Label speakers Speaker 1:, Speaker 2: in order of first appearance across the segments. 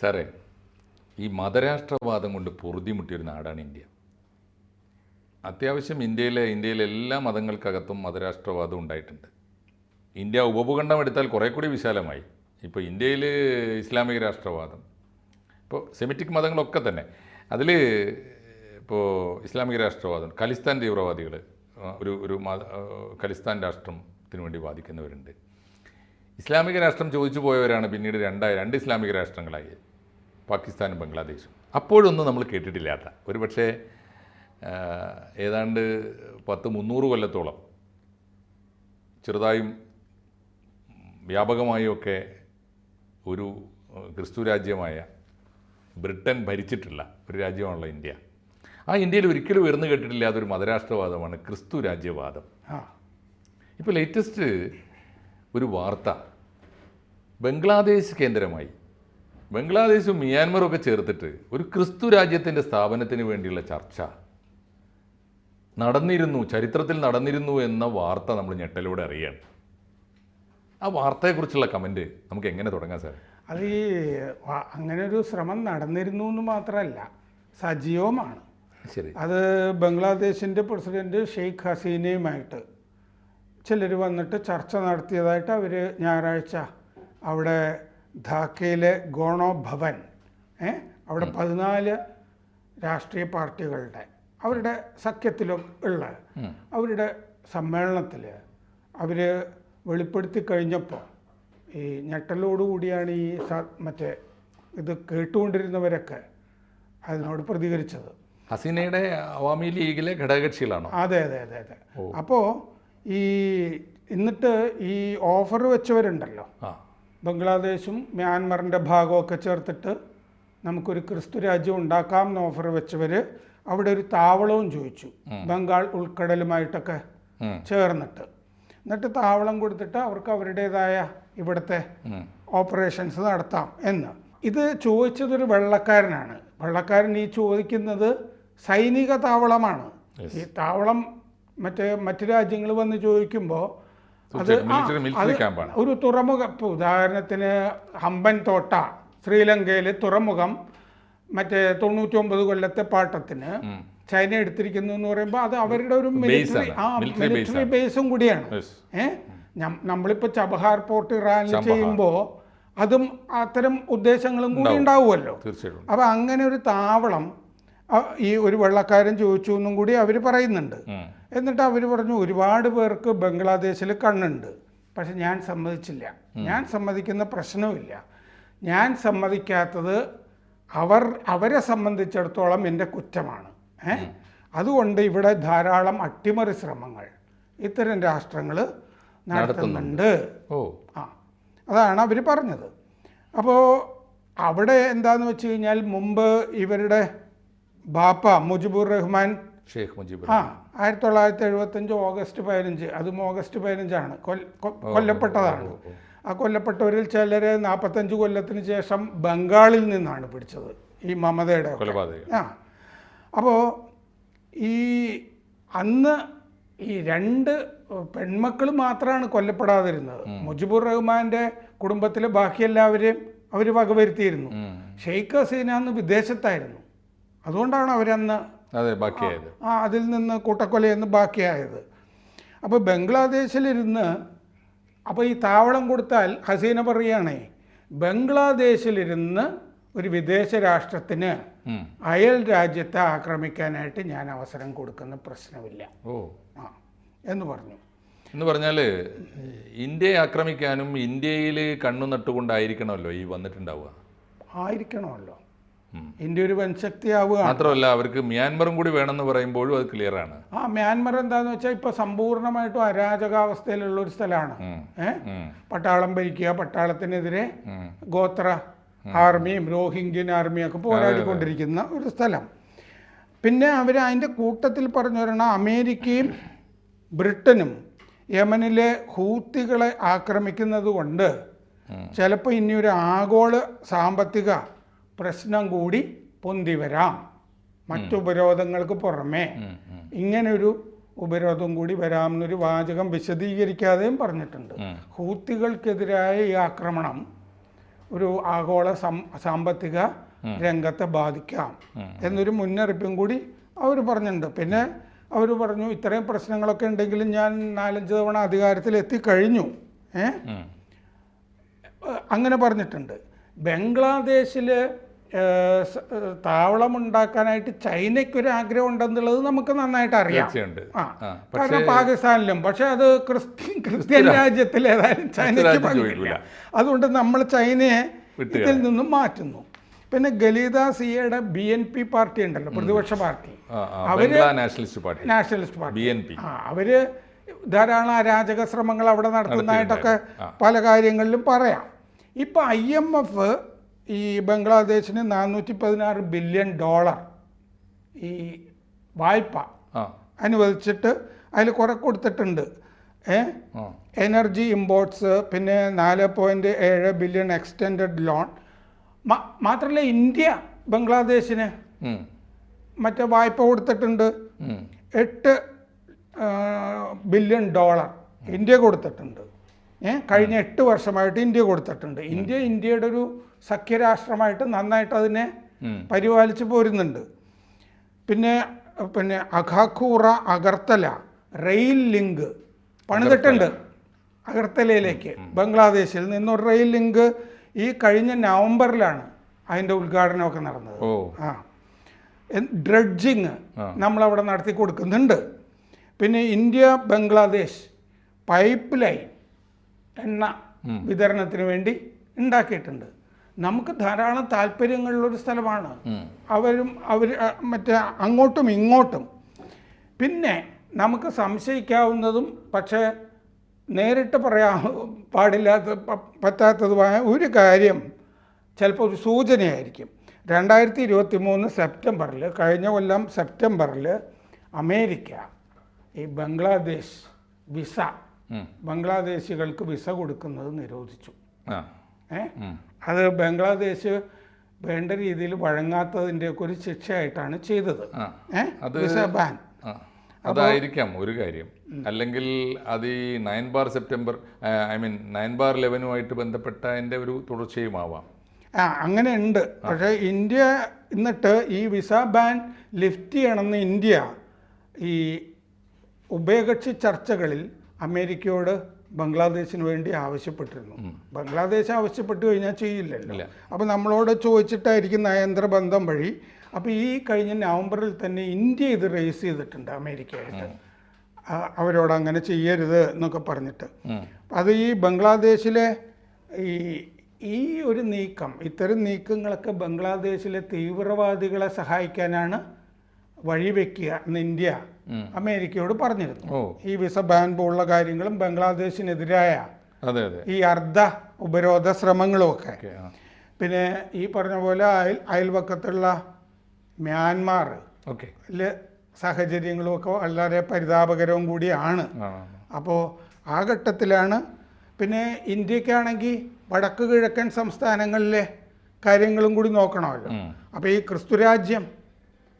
Speaker 1: സാറേ ഈ മതരാഷ്ട്രവാദം കൊണ്ട് പൊറുതിമുട്ടിയൊരു നാടാണ് ഇന്ത്യ. അത്യാവശ്യം ഇന്ത്യയിലെ ഇന്ത്യയിലെ എല്ലാ മതങ്ങൾക്കകത്തും മതരാഷ്ട്രവാദം ഉണ്ടായിട്ടുണ്ട്. ഇന്ത്യ ഉപഭൂഖണ്ഡം എടുത്താൽ കുറേ കൂടി വിശാലമായി. ഇപ്പോൾ ഇന്ത്യയിൽ ഇസ്ലാമിക രാഷ്ട്രവാദം. ഇപ്പോൾ സെമിറ്റിക് മതങ്ങളൊക്കെ തന്നെ. അതിൽ ഇപ്പോൾ ഇസ്ലാമിക രാഷ്ട്രവാദം ഖലിസ്ഥാൻ തീവ്രവാദികൾ ഒരു ഒരു ഖലിസ്ഥാൻ രാഷ്ട്രത്തിന് വേണ്ടി വാദിക്കുന്നവരുണ്ട്. ഇസ്ലാമിക രാഷ്ട്രം ചോദിച്ചു പോയവരാണ് പിന്നീട് രണ്ടായി രണ്ട് ഇസ്ലാമിക രാഷ്ട്രങ്ങളായി. പാകിസ്ഥാനും ബംഗ്ലാദേശും. അപ്പോഴൊന്നും നമ്മൾ കേട്ടിട്ടില്ലാത്ത. ഒരുപക്ഷെ പക്ഷേ ഏതാണ്ട് പത്ത് മുന്നൂറ് കൊല്ലത്തോളം ചെറുതായും വ്യാപകമായൊക്കെ ഒരു ക്രിസ്തു രാജ്യമായ ബ്രിട്ടൻ ഭരിച്ചിട്ടുള്ള ഒരു രാജ്യമാണല്ലോ ഇന്ത്യ. ആ ഇന്ത്യയിൽ ഒരിക്കലും ഉയർന്നു കേട്ടിട്ടില്ലാത്തൊരു മതരാഷ്ട്രവാദമാണ് ക്രിസ്തു രാജ്യവാദം. ഇപ്പോൾ ലേറ്റസ്റ്റ് ഒരു വാർത്ത ബംഗ്ലാദേശ് കേന്ദ്രമായി ബംഗ്ലാദേശും മിയാൻമറും ഒക്കെ ചേർത്തിട്ട് ഒരു ക്രിസ്തു രാജ്യത്തിന്റെ സ്ഥാപനത്തിന് വേണ്ടിയുള്ള ചർച്ച. നടന്നിരുന്നു ചരിത്രത്തിൽ നടന്നിരുന്നു എന്ന വാർത്ത നമ്മൾ ഞെട്ടലൂടെ അറിയാണ് ആ വാർത്തയെക്കുറിച്ചുള്ള കമന്റ് നമുക്ക് എങ്ങനെ തുടങ്ങാം സാർ
Speaker 2: അത് ഈ അങ്ങനെ ഒരു ശ്രമം നടന്നിരുന്നു എന്ന് മാത്രമല്ല സജീവമാണ്.
Speaker 1: ശരി.
Speaker 2: അത് ബംഗ്ലാദേശിന്റെ പ്രസിഡന്റ് ഷെയ്ഖ് ഹസീനയുമായിട്ട് ചിലർ വന്നിട്ട് ചർച്ച നടത്തിയതായിട്ട് അവർ ഞായറാഴ്ച അവിടെ ധാക്കയിലെ ഗോണോ ഭവൻ ഏ അവിടെ പതിനാല് രാഷ്ട്രീയ പാർട്ടികളുടെ അവരുടെ സഖ്യത്തിലും ഉള്ള അവരുടെ സമ്മേളനത്തിൽ അവർ വെളിപ്പെടുത്തി കഴിഞ്ഞപ്പോൾ ഈ ഞെട്ടലോടുകൂടിയാണ് ഈ മറ്റേ ഇത് കേട്ടുകൊണ്ടിരുന്നവരൊക്കെ അതിനോട് പ്രതികരിച്ചത്.
Speaker 1: ഹസീനയുടെ അവാമി ലീഗിലെ ഘടകകക്ഷികളാണോ?
Speaker 2: അതെ അതെ അതെ അതെ. അപ്പോൾ ഈ എന്നിട്ട് ഈ ഓഫർ വെച്ചവരുണ്ടല്ലോ. ബംഗ്ലാദേശും മ്യാൻമറിന്റെ ഭാഗമൊക്കെ ചേർത്തിട്ട് നമുക്കൊരു ക്രിസ്തു രാജ്യം ഉണ്ടാക്കാം എന്ന് ഓഫർ വെച്ചവർ അവിടെ ഒരു താവളവും ചോദിച്ചു. ബംഗാൾ ഉൾക്കടലുമായിട്ടൊക്കെ ചേർന്നിട്ട്. എന്നിട്ട് താവളം കൊടുത്തിട്ട് അവർക്ക് അവരുടേതായ ഇവിടുത്തെ ഓപ്പറേഷൻസ് നടത്താം എന്ന്. ഇത് ചോദിച്ചതൊരു വെള്ളക്കാരനാണ്. വെള്ളക്കാരൻ ഈ ചോദിക്കുന്നത് സൈനിക താവളമാണ്. ഈ താവളം മറ്റേ മറ്റു രാജ്യങ്ങൾ വന്ന് ചോദിക്കുമ്പോൾ അത്. ഒരു തുറമുഖം. ഉദാഹരണത്തിന് ഹമ്പൻ തോട്ട ശ്രീലങ്കയിൽ തുറമുഖം മറ്റേ തൊണ്ണൂറ്റി ഒമ്പത് കൊല്ലത്തെ പാട്ടത്തിന് ചൈന എടുത്തിരിക്കുന്നു എന്ന് പറയുമ്പോൾ അത് അവരുടെ ഒരു മിലിറ്ററി ആ
Speaker 1: മിലിറ്ററി
Speaker 2: ബേസും കൂടിയാണ്. ഏഹ് നമ്മളിപ്പോൾ ചബഹാർ പോർട്ട് ഇറാനിൽ. ചെയ്യുമ്പോൾ അതും അത്തരം ഉദ്ദേശങ്ങളും കൂടി ഉണ്ടാവുമല്ലോ.
Speaker 1: അപ്പൊ
Speaker 2: അപ്പോൾ അങ്ങനെ ഒരു താവളം ഈ ഒരു വെള്ളക്കാരൻ ചോദിച്ചു എന്നും കൂടി അവർ പറയുന്നുണ്ട്. എന്നിട്ട് അവർ പറഞ്ഞു ഒരുപാട് പേർക്ക് ബംഗ്ലാദേശിൽ കണ്ണുണ്ട്. പക്ഷെ ഞാൻ സമ്മതിച്ചില്ല. ഞാൻ സമ്മതിക്കുന്ന പ്രശ്നവുമില്ല. ഞാൻ സമ്മതിക്കാത്തത് അവർ അവരെ സംബന്ധിച്ചിടത്തോളം എന്റെ കുറ്റമാണ്. ഏ? അതുകൊണ്ട് ഇവിടെ ധാരാളം അട്ടിമറി ശ്രമങ്ങൾ ഇത്തരം രാഷ്ട്രങ്ങൾ നടത്തുന്നുണ്ട്.
Speaker 1: ഓ.
Speaker 2: ആ അതാണ് അവർ പറഞ്ഞത്. അപ്പോൾ അവിടെ എന്താന്ന് വെച്ച് കഴിഞ്ഞാൽ മുമ്പ് ഇവരുടെ ബാപ്പ മുജിബുർ റഹ്മാൻ.
Speaker 1: ഷെയ്ഖ് മുജീബ്
Speaker 2: ആ ആയിരത്തി തൊള്ളായിരത്തി എഴുപത്തഞ്ച് ഓഗസ്റ്റ് പതിനഞ്ച്. അതും ഓഗസ്റ്റ് പതിനഞ്ചാണ്. കൊല്ലപ്പെട്ടതാണ്. ആ കൊല്ലപ്പെട്ടവരിൽ ചിലരെ നാൽപ്പത്തഞ്ച് കൊല്ലത്തിന് ശേഷം ബംഗാളിൽ നിന്നാണ് പിടിച്ചത് ഈ മമതയുടെ ആ. അപ്പോൾ ഈ അന്ന് ഈ രണ്ട് പെൺമക്കൾ മാത്രമാണ് കൊല്ലപ്പെടാതിരുന്നത്. മുജിബുർ റഹ്മാന്റെ കുടുംബത്തിലെ ബാക്കി എല്ലാവരെയും അവർ വകവരുത്തിയിരുന്നു. ഷെയ്ഖ് ഹസീന അന്ന് വിദേശത്തായിരുന്നു. അതുകൊണ്ടാണ് അവരന്ന്
Speaker 1: അതെ ബാക്കിയായത്.
Speaker 2: ആ അതിൽ നിന്ന് കൂട്ടക്കൊലയെന്ന് ബാക്കിയായത്. അപ്പോൾ ബംഗ്ലാദേശിലിരുന്ന് അപ്പോൾ ഈ താവളം കൊടുത്താൽ ഹസീന പറയുകയാണേ ബംഗ്ലാദേശിലിരുന്ന് ഒരു വിദേശ രാഷ്ട്രത്തിന് അയൽ രാജ്യത്തെ ആക്രമിക്കാനായിട്ട് ഞാൻ അവസരം കൊടുക്കുന്ന പ്രശ്നമില്ല.
Speaker 1: ഓ.
Speaker 2: ആ എന്ന് പറഞ്ഞു.
Speaker 1: എന്ന് പറഞ്ഞാൽ ഇന്ത്യയെ ആക്രമിക്കാനും ഇന്ത്യയിൽ കണ്ണു നട്ടുകൊണ്ടായിരിക്കണമല്ലോ ഈ വന്നിട്ടുണ്ടാവുക?
Speaker 2: ആയിരിക്കണമല്ലോ. ഇന്ത്യ ഒരു വൻശക്തിയാവുക
Speaker 1: മാത്രമല്ല അവർക്ക് മ്യാൻമറും കൂടി വേണമെന്ന് പറയുമ്പോഴും അത് ക്ലിയർ ആണ്.
Speaker 2: ആ മ്യാൻമർ എന്താന്ന് വെച്ചാൽ ഇപ്പൊ സമ്പൂർണമായിട്ടും അരാജകാവസ്ഥയിലുള്ള ഒരു സ്ഥലമാണ്.
Speaker 1: ഏഹ്
Speaker 2: പട്ടാളം ഭരിക്കുക പട്ടാളത്തിനെതിരെ. ഗോത്ര ആർമിയും രോഹിംഗ്യൻ ആർമിയും ഒക്കെ പോരാടിക്കൊണ്ടിരിക്കുന്ന ഒരു സ്ഥലം. പിന്നെ അവർ അതിന്റെ കൂട്ടത്തിൽ പറഞ്ഞു വരണം അമേരിക്കയും ബ്രിട്ടനും യമനിലെ ഹൂത്തികളെ ആക്രമിക്കുന്നത് കൊണ്ട് ചിലപ്പോൾ ഇനിയൊരു ഒരു ആഗോള സാമ്പത്തിക പ്രശ്നം കൂടി പൊന്തി വരാം. മറ്റു ഉപരോധങ്ങൾക്ക് പുറമേ.
Speaker 1: ഉം. ഉം.
Speaker 2: ഇങ്ങനെ ഒരു ഉപരോധം കൂടി വരാമെന്നൊരു വാചകം വിശദീകരിക്കാതെയും പറഞ്ഞിട്ടുണ്ട്. ഹൂത്തികൾക്കെതിരായ ഈ ആക്രമണം ഒരു ആഗോള സാമ്പത്തിക രംഗത്തെ ബാധിക്കാം എന്നൊരു മുന്നറിയിപ്പും കൂടി അവർ പറഞ്ഞിട്ടുണ്ട്. പിന്നെ അവർ പറഞ്ഞു ഇത്രയും പ്രശ്നങ്ങളൊക്കെ ഉണ്ടെങ്കിലും ഞാൻ നാലഞ്ച് തവണ അധികാരത്തിൽ എത്തിക്കഴിഞ്ഞു ഏ? അങ്ങനെ പറഞ്ഞിട്ടുണ്ട്. ബംഗ്ലാദേശിൽ താവളം ഉണ്ടാക്കാനായിട്ട് ചൈനയ്ക്കൊരു ആഗ്രഹം ഉണ്ടെന്നുള്ളത് നമുക്ക് നന്നായിട്ട് അറിയാം. കാരണം പാകിസ്ഥാനിലും പക്ഷെ അത് ക്രിസ്ത്യൻ ക്രിസ്ത്യൻ രാജ്യത്തിൽ ഏതായാലും ചൈനയ്ക്ക് പങ്കില്ല. അതുകൊണ്ട് നമ്മൾ ചൈനയെ ഇതിൽ നിന്നും മാറ്റുന്നു. പിന്നെ ഗലീത സിയയുടെ ബി എൻ പി പാർട്ടി ഉണ്ടല്ലോ പ്രതിപക്ഷ പാർട്ടി.
Speaker 1: ആ, nationalist party.
Speaker 2: Nationalist party.
Speaker 1: B N P.
Speaker 2: അവർ ധാരാളം അരാജക ശ്രമങ്ങൾ അവിടെ നടത്തുന്നതായിട്ടൊക്കെ പല കാര്യങ്ങളിലും പറയാം. ഇപ്പൊ ഐ എം എഫ് ഈ ബംഗ്ലാദേശിന് നാനൂറ്റി പതിനാറ് ബില്യൺ ഡോളർ ഈ വായ്പ അനുവദിച്ചിട്ട് അതിൽ കുറെ കൊടുത്തിട്ടുണ്ട്. ഏ? എനർജി ഇമ്പോർട്ട്സ് പിന്നെ നാല് പോയിന്റ് ഏഴ് ബില്യൺ എക്സ്റ്റെൻഡഡ് ലോൺ മാത്രമല്ല ഇന്ത്യ ബംഗ്ലാദേശിന്. മറ്റേ വായ്പ കൊടുത്തിട്ടുണ്ട്. എട്ട് ബില്യൺ ഡോളർ ഇന്ത്യ കൊടുത്തിട്ടുണ്ട്. കഴിഞ്ഞ എട്ട് വർഷമായിട്ട് ഇന്ത്യ കൊടുത്തിട്ടുണ്ട്. ഇന്ത്യ ഇന്ത്യയുടെ ഒരു സഖ്യരാഷ്ട്രമായിട്ട് നന്നായിട്ട് അതിനെ. പരിപാലിച്ച് പോരുന്നുണ്ട്. പിന്നെ പിന്നെ അഖാഖൂറ അഗർത്തല റെയിൽ ലിങ്ക് പണിതിട്ടുണ്ട്. അഗർത്തലയിലേക്ക് ബംഗ്ലാദേശിൽ നിന്നൊരു റെയിൽ ലിങ്ക് ഈ കഴിഞ്ഞ നവംബറിലാണ് അതിന്റെ ഉദ്ഘാടനമൊക്കെ നടന്നത്. ആ. ഡ്രഡ്ജിങ് നമ്മളവിടെ നടത്തി കൊടുക്കുന്നുണ്ട്. പിന്നെ ഇന്ത്യ ബംഗ്ലാദേശ് പൈപ്പ് ലൈൻ എണ്ണ വിതരണത്തിന് വേണ്ടി ഉണ്ടാക്കിയിട്ടുണ്ട്. നമുക്ക് ധാരാളം താല്പര്യങ്ങളുള്ളൊരു സ്ഥലമാണ്. അവരും അവർ മറ്റേ അങ്ങോട്ടും ഇങ്ങോട്ടും. പിന്നെ നമുക്ക് സംശയിക്കാവുന്നതും പക്ഷേ നേരിട്ട് പറയാ പാടില്ലാത്ത പറ്റാത്തതുമായ ഒരു കാര്യം ചിലപ്പോൾ ഒരു സൂചനയായിരിക്കും. രണ്ടായിരത്തി ഇരുപത്തി മൂന്ന് സെപ്റ്റംബറിൽ കഴിഞ്ഞ കൊല്ലം സെപ്റ്റംബറിൽ അമേരിക്ക ഈ ബംഗ്ലാദേശ് വിസ. ബംഗ്ലാദേശികൾക്ക് വിസ കൊടുക്കുന്നത് നിരോധിച്ചു. ഏ? അത് ബംഗ്ലാദേശ് വേണ്ട രീതിയിൽ വഴങ്ങാത്തതിന്റെയൊക്കെ ഒരു ശിക്ഷയായിട്ടാണ് ചെയ്തത്. Visa ban.
Speaker 1: അതായിരിക്കാം ഒരു കാര്യം. അല്ലെങ്കിൽ അത് ഈ nine bar September I mean nine bar ലെവനുമായിട്ട് ബന്ധപ്പെട്ട അതിന്റെ ഒരു തുടർച്ചയുമാവാം.
Speaker 2: ആ അങ്ങനെ ഉണ്ട് പക്ഷേ ഇന്ത്യ എന്നിട്ട് ഈ വിസ ബാൻ ലിഫ്റ്റ് ചെയ്യണമെന്ന് ഇന്ത്യ ഈ ഉഭയകക്ഷി ചർച്ചകളിൽ അമേരിക്കയോട് ബംഗ്ലാദേശിന് വേണ്ടി ആവശ്യപ്പെട്ടിരുന്നു. ബംഗ്ലാദേശ് ആവശ്യപ്പെട്ടു കഴിഞ്ഞാൽ ചെയ്യില്ലല്ലോ. അപ്പോൾ നമ്മളോട് ചോദിച്ചിട്ടായിരിക്കും നയതന്ത്ര ബന്ധം വഴി. അപ്പോൾ ഈ കഴിഞ്ഞ നവംബറിൽ തന്നെ ഇന്ത്യ ഇത് റേസ് ചെയ്തിട്ടുണ്ട് അമേരിക്കയായിട്ട്. അവരോട് അങ്ങനെ ചെയ്യരുത് എന്നൊക്കെ പറഞ്ഞിട്ട്. അത് ഈ ബംഗ്ലാദേശിലെ ഈ ഈ ഒരു നീക്കം ഇത്തരം നീക്കങ്ങളൊക്കെ ബംഗ്ലാദേശിലെ തീവ്രവാദികളെ സഹായിക്കാനാണ് വഴിവെക്കുക എന്ന് ഇന്ത്യ അമേരിക്കയോട് പറഞ്ഞിരുന്നു. ഈ വിസ ബാൻ പോലുള്ള കാര്യങ്ങളും ബംഗ്ലാദേശിനെതിരായ ഈ അർദ്ധ ഉപരോധ
Speaker 1: ശ്രമങ്ങളും ഒക്കെ
Speaker 2: പിന്നെ ഈ പറഞ്ഞ പോലെ അയൽ അയൽവക്കത്തുള്ള മ്യാൻമാർ
Speaker 1: ഓക്കെ.
Speaker 2: സാഹചര്യങ്ങളും ഒക്കെ വളരെ പരിതാപകരവും കൂടിയാണ്. അപ്പോൾ ആ ഘട്ടത്തിലാണ് പിന്നെ ഇന്ത്യക്കാണെങ്കിൽ വടക്ക് കിഴക്കൻ സംസ്ഥാനങ്ങളിലെ കാര്യങ്ങളും കൂടി നോക്കണമല്ലോ. അപ്പോൾ ഈ ക്രിസ്തു രാജ്യം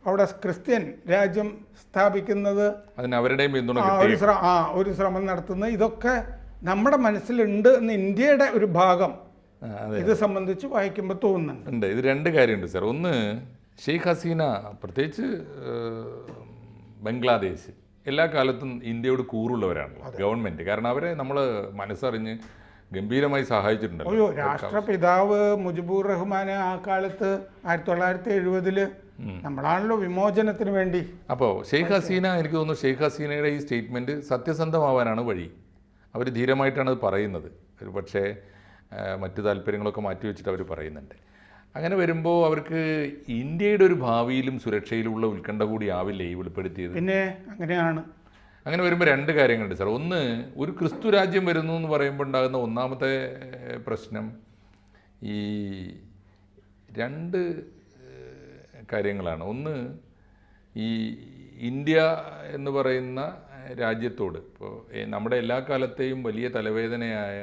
Speaker 2: അവിടെ ക്രിസ്ത്യൻ രാജ്യം സ്ഥാപിക്കുന്നത്
Speaker 1: അവരുടെയും പിന്തുണ
Speaker 2: ആ ഒരു ആ ഒരു ശ്രമം നടത്തുന്നത് ഇതൊക്കെ നമ്മുടെ മനസ്സിലുണ്ട് എന്ന് ഇന്ത്യയുടെ ഒരു ഭാഗം. ഇത് സംബന്ധിച്ച് വായിക്കുമ്പോൾ തോന്നുന്നുണ്ട്.
Speaker 1: ഉണ്ട്. ഇത് രണ്ട് കാര്യമുണ്ട് സാർ. ഒന്ന് ഷെയ്ഖ് ഹസീന പ്രത്യേകിച്ച് ബംഗ്ലാദേശ് എല്ലാ കാലത്തും ഇന്ത്യയോട് കൂറുള്ളവരാണ് ഗവൺമെന്റ്. കാരണം അവരെ നമ്മൾ മനസ്സറിഞ്ഞ് ഗംഭീരമായി
Speaker 2: സഹായിച്ചിട്ടുണ്ട് രാഷ്ട്രപിതാവ് മുജിബുർ റഹ്മാൻ ആ കാലത്ത് ആയിരത്തി തൊള്ളായിരത്തി എഴുപതിൽ നമ്മളാണല്ലോ വിമോചനത്തിന് വേണ്ടി.
Speaker 1: അപ്പോൾ ഷെയ്ഖ് ഹസീന എനിക്ക് തോന്നുന്നു ഷെയ്ഖ് ഹസീനയുടെ ഈ സ്റ്റേറ്റ്മെന്റ് സത്യസന്ധമാവാനാണ് വഴി. അവർ ധീരമായിട്ടാണ് അത് പറയുന്നത്. ഒരു പക്ഷേ മറ്റു താല്പര്യങ്ങളൊക്കെ മാറ്റി വെച്ചിട്ട് അവർ പറയുന്നുണ്ട്. അങ്ങനെ വരുമ്പോൾ അവർക്ക് ഇന്ത്യയുടെ ഒരു ഭാവിയിലും സുരക്ഷയിലുമുള്ള ഉത്കണ്ഠ കൂടി ആവില്ലേ ഈ വെളിപ്പെടുത്തിയത്?
Speaker 2: പിന്നെ അങ്ങനെയാണ്.
Speaker 1: അങ്ങനെ വരുമ്പോൾ രണ്ട് കാര്യങ്ങളുണ്ട് സാർ. ഒന്ന് ഒരു ക്രിസ്തു രാജ്യം വരുന്നു എന്ന് പറയുമ്പോൾ ഉണ്ടാകുന്ന ഒന്നാമത്തെ പ്രശ്നം ഈ രണ്ട് കാര്യങ്ങളാണ്. ഒന്ന് ഈ ഇന്ത്യ എന്ന് പറയുന്ന രാജ്യത്തോട് ഇപ്പോൾ നമ്മുടെ എല്ലാ കാലത്തെയും വലിയ തലവേദനയായ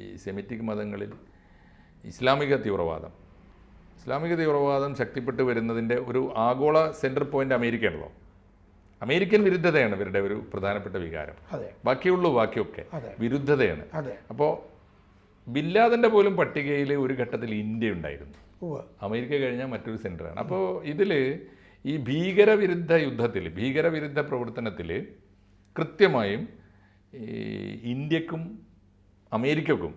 Speaker 1: ഈ സെമിറ്റിക് മതങ്ങളിൽ ഇസ്ലാമിക തീവ്രവാദം. ഇസ്ലാമിക തീവ്രവാദം ശക്തിപ്പെട്ട് വരുന്നതിന്റെ ഒരു ആഗോള സെന്റർ പോയിന്റ് അമേരിക്കയാണല്ലോ. അമേരിക്കൻ വിരുദ്ധതയാണ് ഇവരുടെ ഒരു പ്രധാനപ്പെട്ട വികാരം. ബാക്കിയുള്ളൂ ബാക്കിയൊക്കെ വിരുദ്ധതയാണ്. അപ്പോൾ ബില്ലാദന്റെ പോലും പട്ടികയിൽ ഒരു ഘട്ടത്തിൽ ഇന്ത്യ ഉണ്ടായിരുന്നു. അമേരിക്ക കഴിഞ്ഞാൽ മറ്റൊരു സെന്ററാണ് അപ്പോൾ ഇതിൽ ഈ ഭീകരവിരുദ്ധ യുദ്ധത്തിൽ ഭീകരവിരുദ്ധ പ്രവർത്തനത്തിൽ കൃത്യമായും ഈ ഇന്ത്യക്കും അമേരിക്കക്കും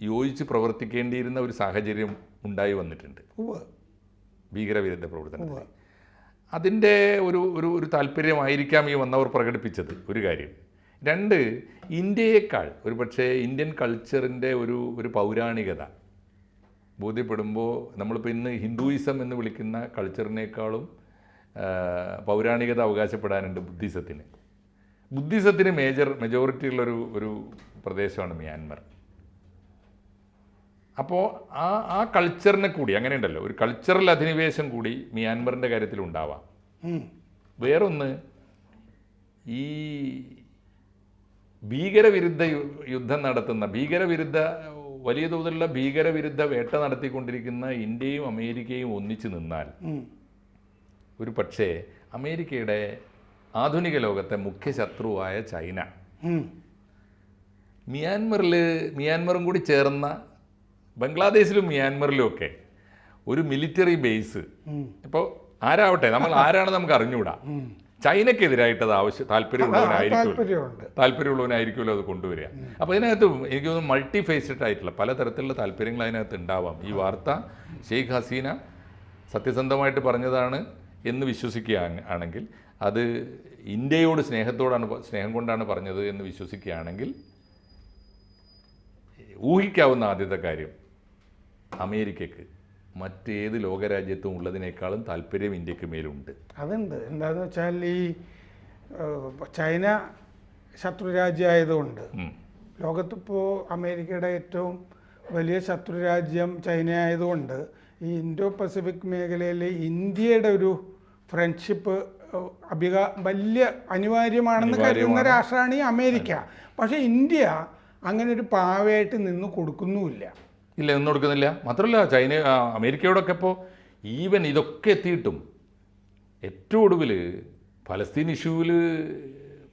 Speaker 1: യോജിച്ച് പ്രവർത്തിക്കേണ്ടിയിരുന്ന ഒരു സാഹചര്യം ഉണ്ടായി വന്നിട്ടുണ്ട്. ഭീകരവിരുദ്ധ പ്രവർത്തനത്തിൽ അതിന്റെ ഒരു ഒരു ഒരു താല്പര്യമായിരിക്കാം ഈ വന്നവർ പ്രകടിപ്പിച്ചത് ഒരു കാര്യം. രണ്ട് ഇന്ത്യയേക്കാൾ ഒരു പക്ഷേ ഇന്ത്യൻ കൾച്ചറിന്റെ ഒരു ഒരു പൗരാണികത ബോധ്യപ്പെടുമ്പോൾ നമ്മളിപ്പോൾ ഇന്ന് ഹിന്ദുയിസം എന്ന് വിളിക്കുന്ന കൾച്ചറിനേക്കാളും പൗരാണികത അവകാശപ്പെടാനുണ്ട് ബുദ്ധിസത്തിന്. ബുദ്ധിസത്തിന് മേജർ മെജോറിറ്റി ഉള്ളൊരു ഒരു പ്രദേശമാണ് മ്യാൻമർ. അപ്പോൾ ആ ആ കൾച്ചറിനെ കൂടി അങ്ങനെയുണ്ടല്ലോ ഒരു കൾച്ചറൽ അധിനിവേശം കൂടി മ്യാൻമറിന്റെ കാര്യത്തിൽ ഉണ്ടാവാം. വേറൊന്ന് ഈ ഭീകരവിരുദ്ധ യുദ്ധം നടത്തുന്ന ഭീകരവിരുദ്ധ വലിയ തോതിലുള്ള ഭീകരവിരുദ്ധ വേട്ട നടത്തിക്കൊണ്ടിരിക്കുന്ന ഇന്ത്യയും അമേരിക്കയും ഒന്നിച്ചു നിന്നാൽ ഒരു പക്ഷേ അമേരിക്കയുടെ ആധുനിക ലോകത്തെ മുഖ്യ ശത്രുവായ ചൈന. മിയാൻമറിൽ മ്യാൻമറും കൂടി ചേർന്ന ബംഗ്ലാദേശിലും മിയാൻമറിലും ഒക്കെ ഒരു മിലിറ്ററി ബേസ്. ഇപ്പോൾ ആരാവട്ടെ? നമ്മൾ ആരാണ് നമുക്ക് അറിഞ്ഞുകൂടാ. ചൈനക്കെതിരായിട്ട് അത് ആവശ്യം താല്പര്യമുള്ളവനായിരിക്കും താല്പര്യമുള്ളവനായിരിക്കുമല്ലോ അത് കൊണ്ടുവരിക. അപ്പോൾ ഇതിനകത്ത് എനിക്ക് തോന്നുന്നു മൾട്ടി ഫേസ്ഡ് ആയിട്ടുള്ള പലതരത്തിലുള്ള താല്പര്യങ്ങൾ അതിനകത്ത് ഉണ്ടാവാം. ഈ വാർത്ത ഷെയ്ഖ് ഹസീന സത്യസന്ധമായിട്ട് പറഞ്ഞതാണ് എന്ന് വിശ്വസിക്കുക ആണെങ്കിൽ അത് ഇന്ത്യയോട് സ്നേഹത്തോടാണ് സ്നേഹം കൊണ്ടാണ് പറഞ്ഞത് എന്ന് വിശ്വസിക്കുകയാണെങ്കിൽ ഊഹിക്കാവുന്ന ആദ്യത്തെ കാര്യം അമേരിക്കക്ക് മറ്റേത് ലോകരാജ്യത്തും ഉള്ളതിനേക്കാളും താല്പര്യം ഇന്ത്യയ്ക്ക് മേലുണ്ട്.
Speaker 2: അതുണ്ട് എന്താന്ന് വെച്ചാൽ ഈ ചൈന ശത്രു
Speaker 1: രാജ്യമായതുകൊണ്ട്
Speaker 2: ലോകത്തിപ്പോൾ അമേരിക്കയുടെ ഏറ്റവും വലിയ ശത്രുരാജ്യം ചൈന ആയതുകൊണ്ട് ഈ ഇൻഡോ പസഫിക് മേഖലയിൽ ഇന്ത്യയുടെ ഒരു ഫ്രണ്ട്ഷിപ്പ് അഭിക വലിയ അനിവാര്യമാണെന്ന് കരുതുന്ന രാഷ്ട്രമാണ് ഈ അമേരിക്ക പക്ഷേ ഇന്ത്യ അങ്ങനെ ഒരു പാവയായിട്ട് നിന്ന് കൊടുക്കുന്നുമില്ല.
Speaker 1: ഇല്ല നിന്ന് കൊടുക്കുന്നില്ല. മാത്രമല്ല ചൈന അമേരിക്കയോടൊക്കെ ഇപ്പോൾ ഈവൻ ഇതൊക്കെ എത്തിയിട്ടും ഏറ്റവും ഒടുവിൽ ഫലസ്തീൻ ഇഷ്യൂവിൽ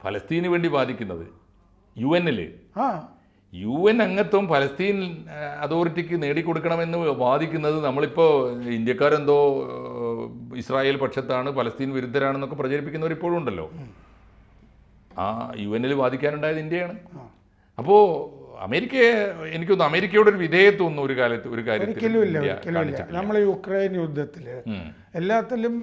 Speaker 1: ഫലസ്തീന് വേണ്ടി ബാധിക്കുന്നത് യു എന്നിൽ
Speaker 2: ആ.
Speaker 1: യു എൻ അംഗത്വം ഫലസ്തീൻ അതോറിറ്റിക്ക് നേടിക്കൊടുക്കണമെന്ന് വാദിക്കുന്നത് നമ്മളിപ്പോൾ ഇന്ത്യക്കാരെന്തോ ഇസ്രായേൽ പക്ഷത്താണ് ഫലസ്തീൻ വിരുദ്ധരാണെന്നൊക്കെ പ്രചരിപ്പിക്കുന്നവർ ഇപ്പോഴും ഉണ്ടല്ലോ. ആ യു എന്നിൽ വാദിക്കാനുണ്ടായത് ഇന്ത്യയാണ്. അപ്പോൾ അമേരിക്കയെ എനിക്കൊന്ന് അമേരിക്കയോട് ഒരു വിധേയത്വം ഒരു കാലത്ത് ഒരു കാര്യം
Speaker 2: ഒരിക്കലും ഇല്ല
Speaker 1: ഇന്ത്യ
Speaker 2: ഒരിക്കലും ഇല്ല. നമ്മൾ യുക്രൈൻ യുദ്ധത്തിൽ. എല്ലാത്തിലും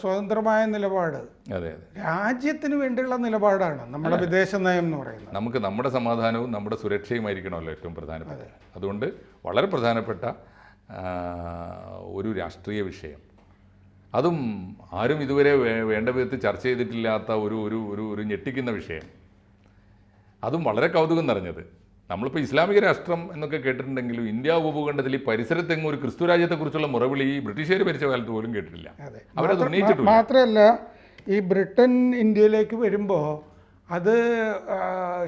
Speaker 2: സ്വതന്ത്രമായ നിലപാട്.
Speaker 1: അതെ അതെ.
Speaker 2: രാജ്യത്തിന് വേണ്ടിയുള്ള നിലപാടാണ് നമ്മുടെ വിദേശ നയം എന്ന് പറയുന്നത്.
Speaker 1: നമുക്ക് നമ്മുടെ സമാധാനവും നമ്മുടെ സുരക്ഷയുമായിരിക്കണമല്ലോ ഏറ്റവും പ്രധാനപ്പെട്ട അതുകൊണ്ട് വളരെ പ്രധാനപ്പെട്ട ഒരു രാഷ്ട്രീയ വിഷയം. അതും ആരും ഇതുവരെ വേണ്ട വിധത്തിൽ ചർച്ച ചെയ്തിട്ടില്ലാത്ത ഒരു ഒരു ഒരു ഞെട്ടിക്കുന്ന വിഷയം. അതും വളരെ കൗതുകം നിറഞ്ഞത്. നമ്മളിപ്പോൾ ഇസ്ലാമിക രാഷ്ട്രം എന്നൊക്കെ കേട്ടിട്ടുണ്ടെങ്കിലും ഇന്ത്യ ഉപഭൂഖണ്ഡത്തിൽ ഈ പരിസരത്തെങ്ങും ഒരു ക്രിസ്തു രാജ്യത്തെക്കുറിച്ചുള്ള മുറവിളി ഈ ബ്രിട്ടീഷുകാർ ഭരിച്ച കാലത്ത് പോലും കേട്ടിട്ടില്ല. അവരത് ഉന്നയിച്ചിട്ടില്ല.
Speaker 2: മാത്രമല്ല ഈ ബ്രിട്ടൻ ഇന്ത്യയിലേക്ക് വരുമ്പോൾ അത്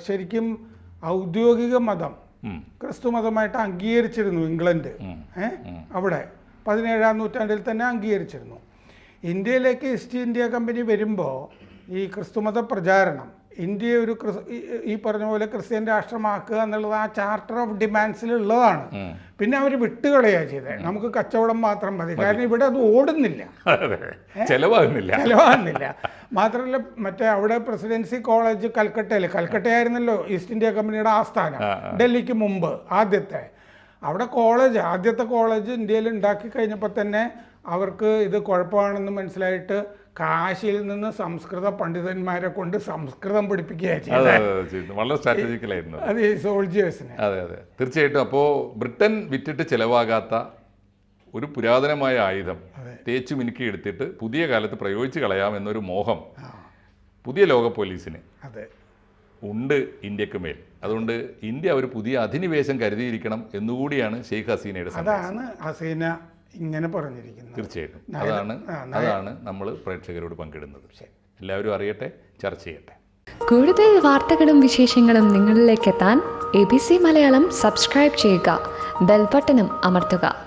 Speaker 2: ശരിക്കും ഔദ്യോഗിക മതം. ക്രിസ്തു മതമായിട്ട് അംഗീകരിച്ചിരുന്നു ഇംഗ്ലണ്ട്. അവിടെ പതിനേഴാം നൂറ്റാണ്ടിൽ തന്നെ അംഗീകരിച്ചിരുന്നു. ഇന്ത്യയിലേക്ക് ഈസ്റ്റ് ഇന്ത്യ കമ്പനി വരുമ്പോൾ ഈ ക്രിസ്തുമത പ്രചാരണം ഇന്ത്യയെ ഒരു ഈ- പറഞ്ഞ പോലെ ക്രിസ്ത്യൻ രാഷ്ട്രമാക്കുക എന്നുള്ളത് ആ ചാർട്ടർ ഓഫ് ഡിമാൻഡ്സിൽ ഉള്ളതാണ് പിന്നെ അവർ വിട്ടുകളയാ ചെയ്തത് നമുക്ക് കച്ചവടം മാത്രം മതി. കാരണം ഇവിടെ അത് ഓടുന്നില്ല.
Speaker 1: ചെലവാകുന്നില്ല.
Speaker 2: ചെലവാകുന്നില്ല. മാത്രമല്ല മറ്റേ അവിടെ പ്രസിഡൻസി കോളേജ് കൽക്കട്ടയിൽ കൽക്കട്ടയായിരുന്നല്ലോ ഈസ്റ്റ് ഇന്ത്യ കമ്പനിയുടെ ആസ്ഥാനം. ഡൽഹിക്ക് മുമ്പ് ആദ്യത്തെ. അവിടെ കോളേജ് ആദ്യത്തെ കോളേജ് ഇന്ത്യയിൽ ഉണ്ടാക്കി കഴിഞ്ഞപ്പോൾ തന്നെ അവർക്ക് ഇത് കുഴപ്പമാണെന്ന് മനസ്സിലായിട്ട് കാശിയിൽ നിന്ന് സംസ്കൃത പണ്ഡിതന്മാരെ കൊണ്ട് സംസ്കൃതം
Speaker 1: പഠിപ്പിക്കുകയായിരുന്നു വളരെ സ്ട്രാറ്റജിക്കലായിരുന്നു
Speaker 2: അത് ഈ സോൾജിയേഴ്സിന്
Speaker 1: അതെ അതെ. തീർച്ചയായിട്ടും. അപ്പോൾ ബ്രിട്ടൻ വിറ്റിട്ട് ചിലവാകാത്ത ഒരു പുരാതനമായ ആയുധം തേച്ചു മിനുക്കി എടുത്തിട്ട് പുതിയ കാലത്ത് പ്രയോഗിച്ചു കളയാം എന്നൊരു മോഹം പുതിയ ലോക പോലീസിന്
Speaker 2: അതെ.
Speaker 1: ഉണ്ട് ഇന്ത്യയ്ക്ക് മേൽ. അതുകൊണ്ട് ഇന്ത്യ ഒരു പുതിയ അധിനിവേശം കരുതിയിരിക്കണം എന്നുകൂടിയാണ് ഷെയ്ഖ് ഹസീനയുടെ
Speaker 2: അതാണ് ഹസീന ഇങ്ങനെ പറഞ്ഞിരിക്കുന്നത്.
Speaker 1: തീർച്ചയായിട്ടും. അതാണ് അതാണ് നമ്മൾ പ്രേക്ഷകരോട് പങ്കിടുന്നത്. എല്ലാവരും അറിയട്ടെ ചർച്ച ചെയ്യട്ടെ.
Speaker 3: കൂടുതൽ വാർത്തകളും വിശേഷങ്ങളും നിങ്ങളിലേക്ക് എത്താൻ A B C Malayalam subscribe ചെയ്യുക ബെൽബട്ടനും അമർത്തുക.